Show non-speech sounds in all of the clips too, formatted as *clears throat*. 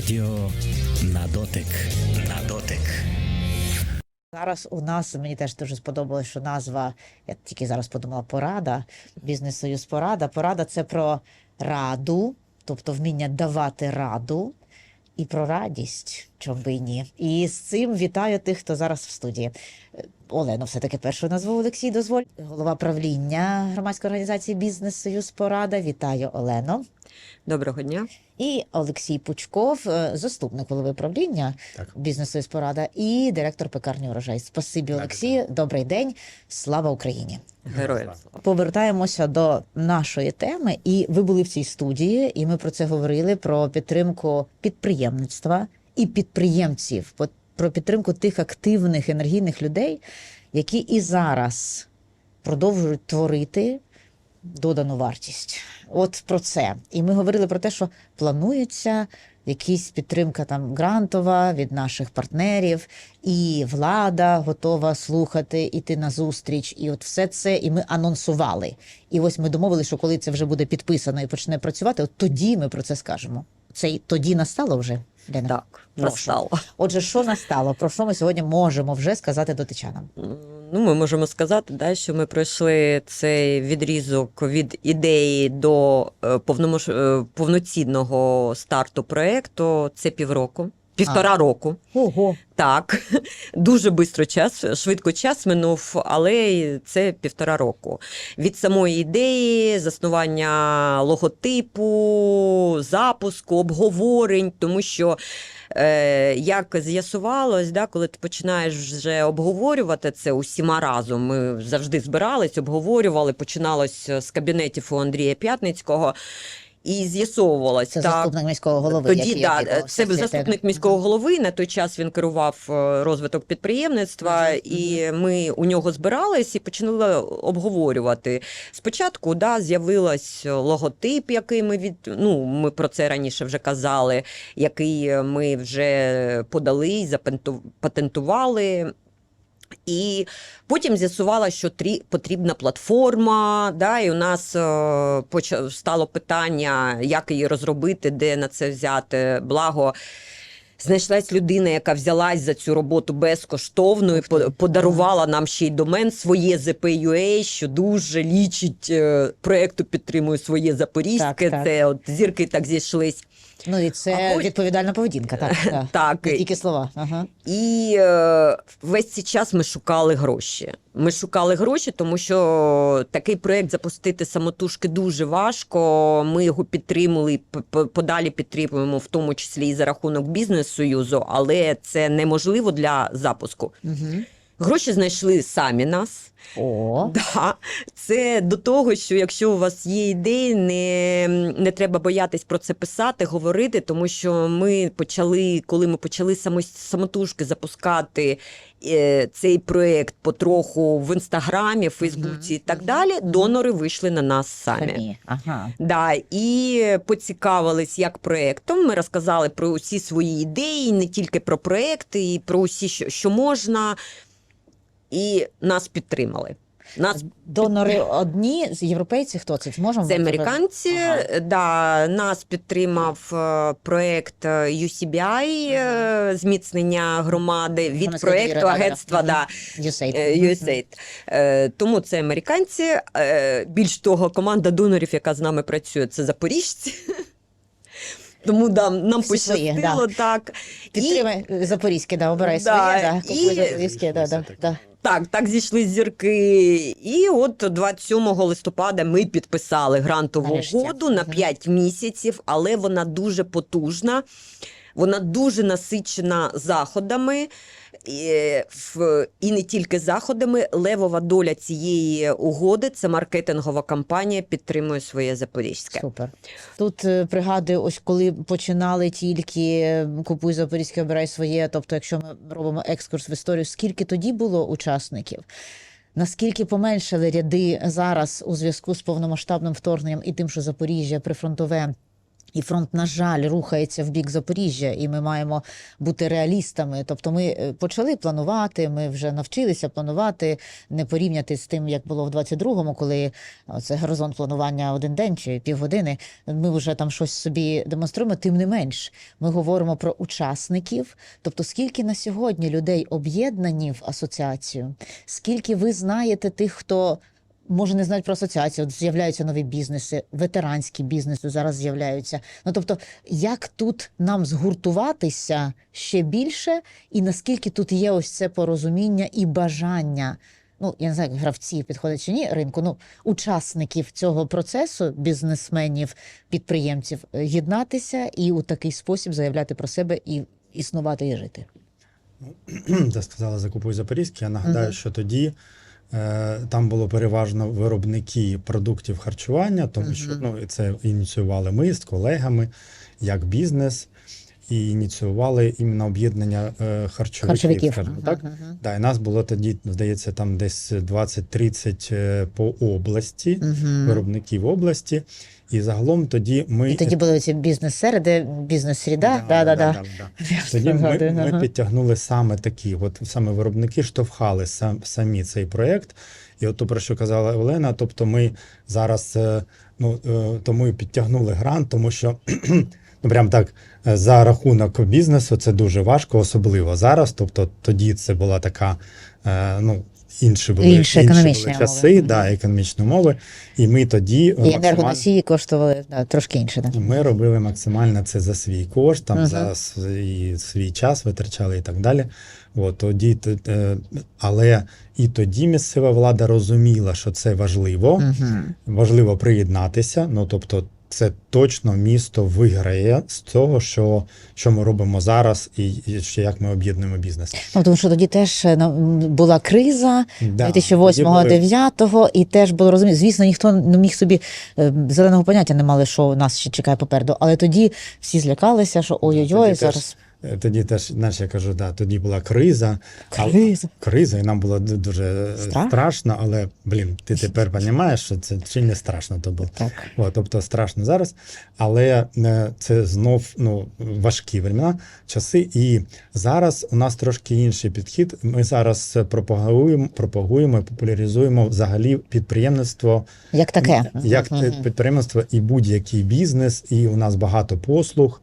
Радіо на дотик. На дотик. Зараз у нас мені теж дуже сподобалось, що назва, я тільки зараз подумала, порада, бізнес-союз порада. Порада це про раду, тобто вміння давати раду, і про радість, чому би і ні. І з цим вітаю тих, хто зараз в студії. Олено, все-таки першу назву Олексій, дозволь. Голова правління громадської організації Бізнес-Союз Порада. Вітаю Олено. Доброго дня. І Олексій Пучков, е, заступник голови правління бізнесу порада і директор пекарні урожай. Спасибі, Олексію. Добрий день. Слава Україні. Героям слава. Повертаємося до нашої теми. І ви були в цій студії, і ми про це говорили: про підтримку підприємництва і підприємців, про підтримку тих активних енергійних людей, які і зараз продовжують творити додану вартість. От про це. І ми говорили про те, що планується якась підтримка там грантова від наших партнерів, і влада готова слухати, іти на зустріч. І от все це, і ми анонсували. І ось ми домовилися, що коли це вже буде підписано і почне працювати, от тоді ми про це скажемо. Це й тоді настало вже. Лена? Так, Прошу. настало. Отже, що настало? Про що ми сьогодні можемо вже сказати дотичанам? Ну, ми можемо сказати, да, що ми пройшли цей відрізок від ідеї до е, е, повноцінного старту проекту. Це півроку, півтора року. Ого, Так, *laughs* дуже швидко час, швидко час минув, але це півтора року. Від самої ідеї, заснування логотипу, запуску, обговорень, тому що. Е, як з'ясувалось, да, коли ти починаєш вже обговорювати це усіма разом, ми завжди збирались, обговорювали, починалось з кабінетів у Андрія П'ятницького, і так, заступник міського голови. тоді який да, опікувався це заступник міського голови. На той час він керував е, розвиток підприємництва, Мгм, і ми у нього збирались і почали обговорювати. Спочатку да, з'явилась логотип, який ми від ну ми про це раніше вже казали, який ми вже подали, і запенту- патентували. І потім з'ясувала, що трі, потрібна платформа, да, і у нас е, стало питання, як її розробити, де на це взяти. Благо, знайшлась людина, яка взялась за цю роботу безкоштовно і по- подарувала нам ще й домен своє ZP.UA, що дуже лічить е, проекту підтримує своє Запорізьке. Так, так. Це от зірки так зійшлись. Ну і це А відповідальна поведінка, так. *laughs* так. Так, Не тільки слова. Ага. І е, весь цей час ми шукали гроші. Ми шукали гроші, тому що такий проект запустити самотужки дуже важко. Ми його підтримали, подалі підтримуємо, в тому числі і за рахунок бізнес-союзу, але це неможливо для запуску. Угу. Гроші знайшли самі нас. О, Да, це до того, що якщо у вас є ідеї, не, не треба боятись про це писати, говорити, тому що ми почали, коли ми почали само, самотужки запускати е, цей проект потроху в інстаграмі, Фейсбуці і так далі, донори вийшли на нас самі. самі. Ага. Да, і поцікавились як проектом. Ми розказали про усі свої ідеї, не тільки про проекти, і про усі, що, що можна, і нас підтримали. Нас Донори одні з європейці. Хто це? Можемо Це американці. Ага. Да, нас підтримав е, проект е, UCBI, е, зміцнення громади від проекту агентства да, USAID. е, USAID. Е, Тому це американці. Е, Більш того, команда донорів, яка з нами працює, це запоріжці. *laughs* Тому да, нам Всі пощастило так. І- Підтримай е, Запорізьке, да, обирай Да, своє, да, і- купуй Запорізьке, да, да, да. Так, так зійшли зірки. І от 27 листопада ми підписали грантову Нарешті. угоду на Мгм. 5 місяців, але вона дуже потужна, вона дуже насичена заходами. В- і не тільки заходами, левова доля цієї угоди це маркетингова кампанія підтримує своє запорізьке. Супер. Тут е, пригадую, ось коли починали тільки е, купуй Запорізьке, обирай своє. Тобто, якщо ми робимо екскурс в історію, скільки тоді було учасників? Наскільки поменшали ряди зараз у зв'язку з повномасштабним вторгненням і тим, що Запоріжжя прифронтове І фронт, на жаль, рухається в бік Запоріжжя, і ми маємо бути реалістами. Тобто, ми е, почали планувати, ми вже навчилися планувати, не порівняти з тим, як було в 22-му, коли це горизонт планування один день чи півгодини. Ми вже там щось собі демонструємо. Тим не менш, ми говоримо про учасників. Тобто, скільки на сьогодні людей об'єднані в асоціацію, скільки ви знаєте тих, хто може не знають про асоціацію, от з'являються нові бізнеси, ветеранські бізнеси зараз з'являються. Ну тобто, як тут нам згуртуватися ще більше, і наскільки тут є ось це порозуміння і бажання. Ну, я не знаю, як гравці підходять чи ні ринку, ну, учасників цього процесу, бізнесменів, підприємців, е, єднатися і у такий спосіб заявляти про себе і існувати і жити. *clears throat* Ти сказала закупуй Запорізький. Я нагадаю, Мгм. що тоді там було переважно виробники продуктів харчування, тому що ну, це ініціювали ми з колегами як бізнес, і ініціювали іменно об'єднання е, харчовиків, Харчовиків. скажімо так. мгм. Да, і нас було тоді, здається, там десь 20-30 е, по області, Мгм. виробників області. І загалом тоді ми І тоді були ці бізнес-середи, бізнес-сріда. Да, да, да. *laughs* Ж Тоді ми, ми підтягнули саме такі, от саме виробники штовхали сам, самі цей проєкт. І от то, про що казала Олена, тобто ми зараз е, ну, тому і підтягнули грант, тому що *clears throat* ну, прям так е, за рахунок бізнесу це дуже важко, особливо зараз. Тобто тоді це була така, е, ну. Інші були, Інші економічні були часи, умови. да, економічні умови. І ми тоді І енергоносії коштували да, трошки інше. Да. ми робили максимально це за свій кошт, там Мгм. за свій, свій час витрачали і так далі. От, тоді, е, але і тоді місцева влада розуміла, що це важливо, Угу. важливо приєднатися. Ну тобто, це точно місто виграє з того, що, що ми робимо зараз, і, і ще як ми об'єднуємо бізнес. Ну, тому що тоді теж е, була криза Да, 2008-2009, і теж було розуміло. Звісно, ніхто не міг собі е, зеленого поняття не мали, що нас ще чекає попереду. Але тоді всі злякалися, що ой-ой-ой, зараз. теж Тоді теж, знаєш, я кажу, да, тоді була криза. криза. криза, і нам було дуже е, Страх? страшно, але блін, ти тепер розумієш, що це чи не страшно то було. Так. От, тобто страшно зараз, але е, це знов ну, важкі времена, часи. І зараз у нас трошки інший підхід. Ми зараз пропагуємо, пропагуємо і популяризуємо взагалі підприємництво Як таке? як підприємництво і будь-який бізнес, і у нас багато послуг.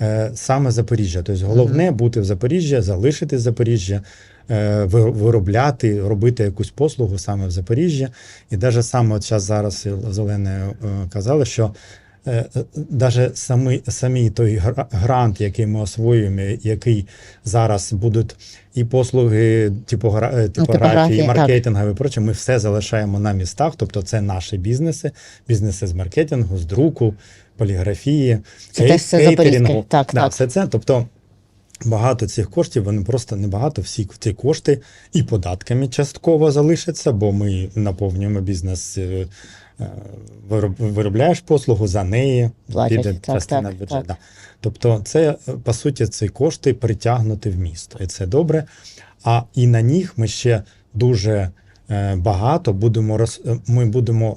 Е, Саме Запоріжжя. Тобто головне бути в Запоріжжі, залишити Запоріжжя, е, виробляти, робити якусь послугу саме в Запоріжжі. І навіть саме от зараз зараз з е, казали, що навіть самий, самий той грант, який ми освоюємо, який зараз будуть і послуги типогра- е, типографії, типографії, і маркетингові, і проче, ми все залишаємо на містах, тобто це наші бізнеси, бізнеси з маркетингу, з друку, поліграфії, Це кей- все кейтерингу. Так, да, так. все це. Тобто багато цих коштів, вони просто небагато, всі ці кошти і податками частково залишаться, бо ми наповнюємо бізнес. Е, вироб- Виробляєш послугу за неї, Платять, піде так, частина так, бюджету. так. Да. Тобто, це е, по суті ці кошти притягнути в місто, і це добре. А і на них ми ще дуже е, багато будемо роз... ми будемо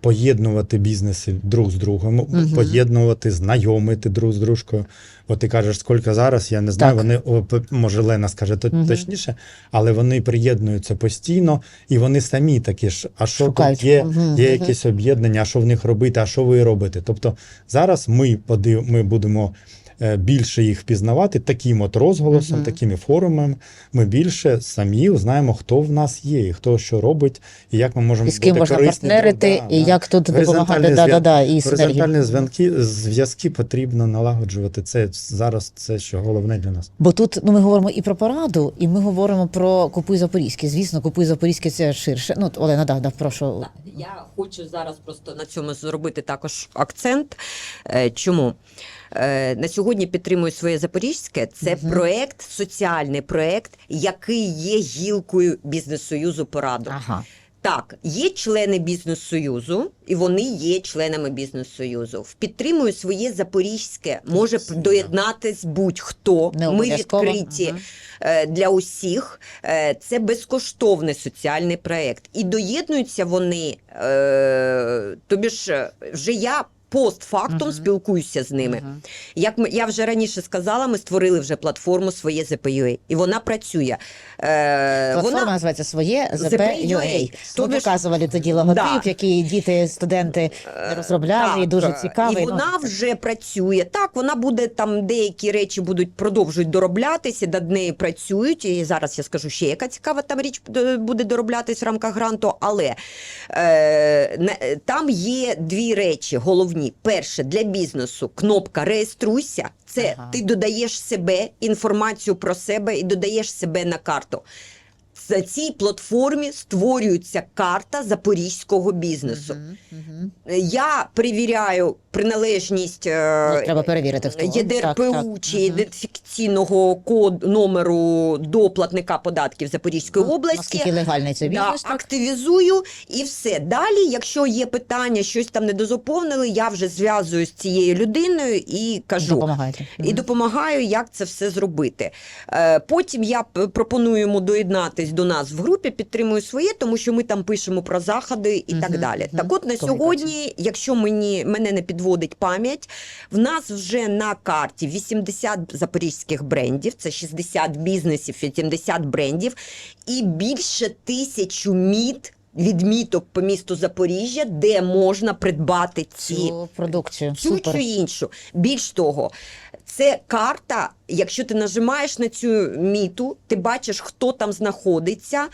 поєднувати бізнеси друг з другом, Мгм. поєднувати, знайомити друг з дружкою. От ти кажеш, скільки зараз, я не знаю. Так. Вони може Лена скаже то- Мгм. точніше, але вони приєднуються постійно, і вони самі такі ж. А що Шукають. тут є? Мгм, Є якісь об'єднання, а що в них робити, а що ви робите? Тобто зараз ми подив, ми будемо. Е, Більше їх впізнавати таким от розголосом, Мгм. такими форумами. Ми більше самі знаємо, хто в нас є, і хто що робить, і як ми можемо І з ким бути можна корисні. партнерити, Да, і да. як тут допомагати. Да, да, да, і. Горизонтальні зв'язки, зв'язки потрібно налагоджувати. Це зараз це що головне для нас. Бо тут ну ми говоримо і про пораду, і ми говоримо про купуй Запорізьке. Звісно, купуй Запорізьке це ширше. Ну, Олена, да, да, прошу. Я хочу зараз просто на цьому зробити також акцент. Е, Чому? Е, На сьогодні підтримую своє Запорізьке. Це Мгм. проект, соціальний проект, який є гілкою бізнес-союзу пораду. Ага. Так, є члени бізнес-союзу, і вони є членами бізнес-союзу. В підтримую своє запорізьке може доєднатись будь-хто. Ми відкриті Ага. е, для усіх. Е, Це безкоштовний соціальний проєкт. І доєднуються вони, тобі ж вже я постфактум Мгм. спілкуюся з ними. Мгм. Як ми, я вже раніше сказала, ми створили вже платформу своє ZPUA, і вона працює. Е, Платформа вона називається своє. Тобі Ми ж- показували тоді логотип, Да. який діти, студенти розробляли, і дуже Так, цікавий. І Ну, вона вже працює. Так, вона буде там деякі речі будуть продовжують дороблятися, над нею працюють. І зараз я скажу ще, яка цікава там річ е, буде дороблятись в рамках гранту. Але е, не- там є дві речі головні. Перше, для бізнесу кнопка реєструйся. Це Ага. ти додаєш себе, інформацію про себе і додаєш себе на карту. За цій платформі створюється карта запорізького бізнесу. Мгм, мгм. Я перевіряю приналежність е, Ну, Треба перевірити, хто. ЄДРПУ Так, так. чи ідентифікаційного код номеру до платника податків Запорізької Ну, області. Наскільки легальний це Да, так? активізую і все. Далі, якщо є питання, щось там недозаповнили, я вже зв'язую з цією людиною і кажу. Допомагайте. І допомагаю, як це все зробити. Е, Потім я пропоную йому доєднатись до нас в групі, підтримую своє, тому що ми там пишемо про заходи і так далі. Угу. Так от на сьогодні, якщо мені мене не підводить пам'ять, в нас вже на карті 80 запорізьких брендів, це 60 бізнесів, 80 брендів, і більше тисячу міт. Відміток по місту Запоріжжя, де можна придбати ці Цю продукцію. цю Супер. чи іншу. Більш того, це карта. Якщо ти нажимаєш на цю міту, ти бачиш, хто там знаходиться.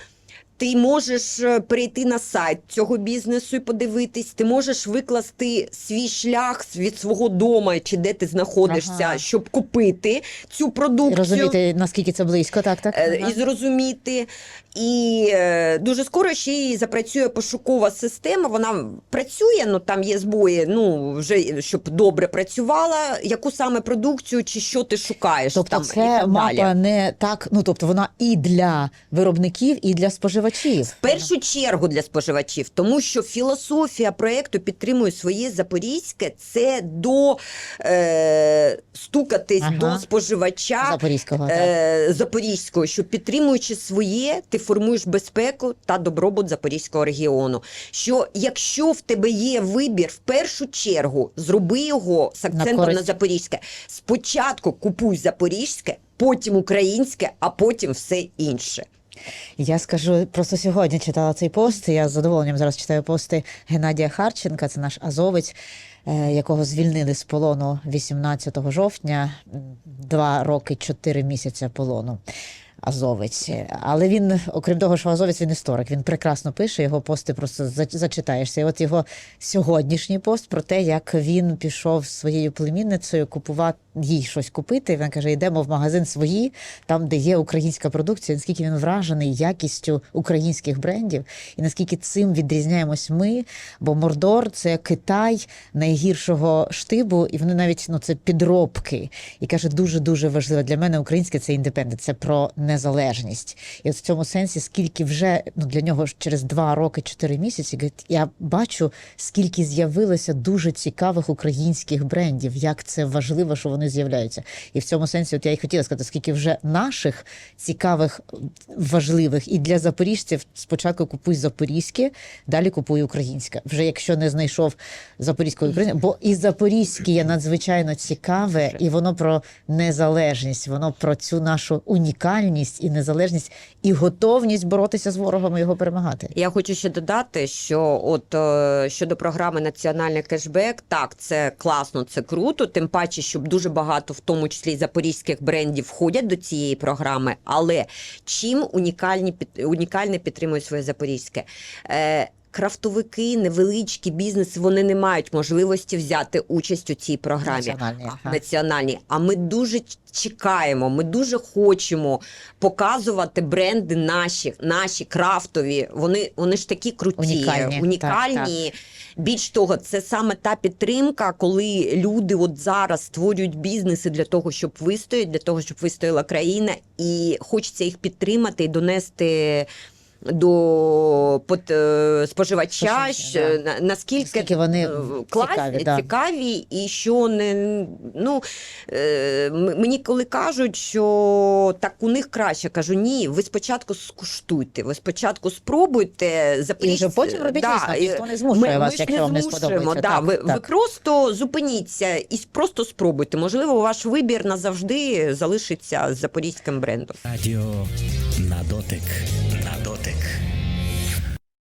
Ти можеш е, перейти на сайт цього бізнесу і подивитись. Ти можеш викласти свій шлях від свого дому, чи де ти знаходишся, Ага. щоб купити цю продукцію. Розуміти, наскільки це близько, так, так. Е, Ага. і зрозуміти. І е, дуже скоро ще й запрацює пошукова система. Вона працює, ну там є збої, ну вже щоб добре працювала. Яку саме продукцію чи що ти шукаєш? Тобто там, і це так мапа далі. не так, ну тобто вона і для виробників, і для споживачів. В першу чергу для споживачів, тому що філософія проекту підтримує своє запорізьке. Це до е, стукатись Ага. до споживача Запорізького. е, запорізького, що підтримуючи своє, ти формуєш безпеку та добробут запорізького регіону. Що якщо в тебе є вибір, в першу чергу зроби його з акцентом на, користь. запорізьке. Спочатку купуй запорізьке, потім українське, а потім все інше. Я скажу, просто сьогодні читала цей пост. Я з задоволенням зараз читаю пости Геннадія Харченка, це наш азовець, е, якого звільнили з полону 18 жовтня, два роки, чотири місяці полону. Азовець, але він, окрім того, що азовець, він історик. Він прекрасно пише. Його пости просто зачитаєшся. І от його сьогоднішній пост про те, як він пішов своєю племінницею купувати їй щось купити. Він каже: йдемо в магазин свої, там, де є українська продукція. Наскільки він вражений якістю українських брендів, і наскільки цим відрізняємось ми. Бо Мордор це Китай найгіршого штибу, і вони навіть ну це підробки. І каже, дуже дуже важливо для мене українське це індепендент, це про незалежність. І от в цьому сенсі, скільки вже ну для нього через два роки, чотири місяці, я бачу, скільки з'явилося дуже цікавих українських брендів, як це важливо, що вони з'являються. І в цьому сенсі, от я й хотіла сказати, скільки вже наших цікавих, важливих і для запоріжців спочатку купуй запорізьке, далі купуй українське. Вже якщо не знайшов запорізької України, бо і запорізьке є надзвичайно цікаве, і воно про незалежність, воно про цю нашу унікальність і незалежність, і готовність боротися з ворогом і його перемагати. Я хочу ще додати, що от е, щодо програми Національний кешбек, так, це класно, це круто. Тим паче, щоб дуже багато, в тому числі запорізьких брендів, входять до цієї програми. Але чим унікальні унікальне підтримує своє запорізьке? Е, Крафтовики, невеличкі бізнеси, вони не мають можливості взяти участь у цій програмі. Національній, А, ми дуже чекаємо, ми дуже хочемо показувати бренди наші, наші крафтові. Вони, вони ж такі круті, Унікальні, унікальні. Більш того, це саме та підтримка, коли люди от зараз створюють бізнеси для того, щоб вистояти, для того, щоб вистояла країна, і хочеться їх підтримати і донести до е, споживача, Споживача, що, да. на- наскільки Наскільки вони е, клас, цікаві, да. цікаві, і що не ну е, мені коли кажуть, що так у них краще, кажу, ні, ви спочатку скуштуйте, ви спочатку спробуйте І вже потім робіть Да, висновки. Ніхто не змушує ми, вас, ми якщо вам не сподобається. Да, Так, ви, ви просто зупиніться і просто спробуйте. Можливо, ваш вибір назавжди залишиться з запорізьким брендом. Радіо на дотик.